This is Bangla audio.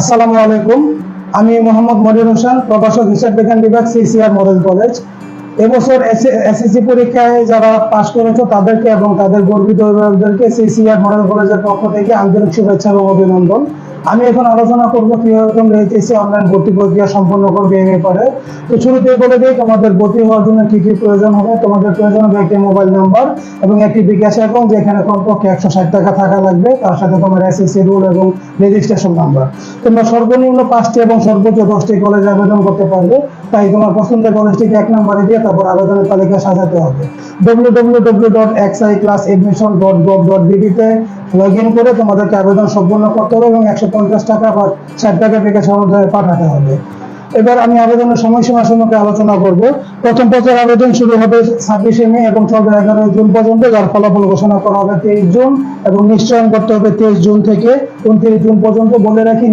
আসসালামু আলাইকুম। আমি মোহাম্মদ মনির হোসেন, প্রভাষক হিসাব বিজ্ঞান বিভাগ, সিসিআর মডেল কলেজ। এবছর এসএসসি পরীক্ষায় যারা পাশ করেছে তাদেরকে এবং তাদের গর্বিত অভিভাবকদেরকে সিসিআর মডেল কলেজের পক্ষ থেকে আন্তরিক শুভেচ্ছা এবং অভিনন্দন। আমি এখন আলোচনা করব কীভাবে তোমরা অনলাইন ভর্তি প্রক্রিয়া সম্পন্ন করবে ব্যাপারে। তো শুরুতেই বলে দিই, তোমাদের ভর্তি হওয়ার জন্য কি কি প্রয়োজন হবে? তোমাদের প্রয়োজন হবে একটি মোবাইল নাম্বার এবং একটি বিকাশ অ্যাকাউন্ট যেখানে কমপক্ষে একশো ষাট টাকা থাকা লাগবে। তার সাথে তোমার এসএসসি রুল এবং রেজিস্ট্রেশন নাম্বার তোমরা সর্বনিম্ন পাঁচটি এবং সর্বোচ্চ দশটি কলেজে আবেদন করতে পারবে। তাই তোমার পছন্দের কলেজটিকে এক নম্বরে দিয়ে তারপর আবেদনের তালিকা সাজাতে হবে। W W W dot XI class admission dot gov dot বিডিতে log in করে তোমাদেরকে আবেদন সম্পূর্ণ করতে হবে এবং একশো পঞ্চাশ টাকা বা ষাট টাকা বিকাশ অনুযায়ী পাঠাতে হবে। এবার আমি আবেদনের সময়সীমা সম্পর্কে আলোচনা করব। প্রথম পর্যায়ের আবেদন শুরু হবে ছাব্বিশে মে এবং চলবে এগারো জুন পর্যন্ত, যার ফলাফল ঘোষণা করা হবে তেইশ জুন এবং নিশ্চয়ন করতে হবে তেইশ জুন থেকে উনত্রিশ জুন পর্যন্ত। বলে রাখি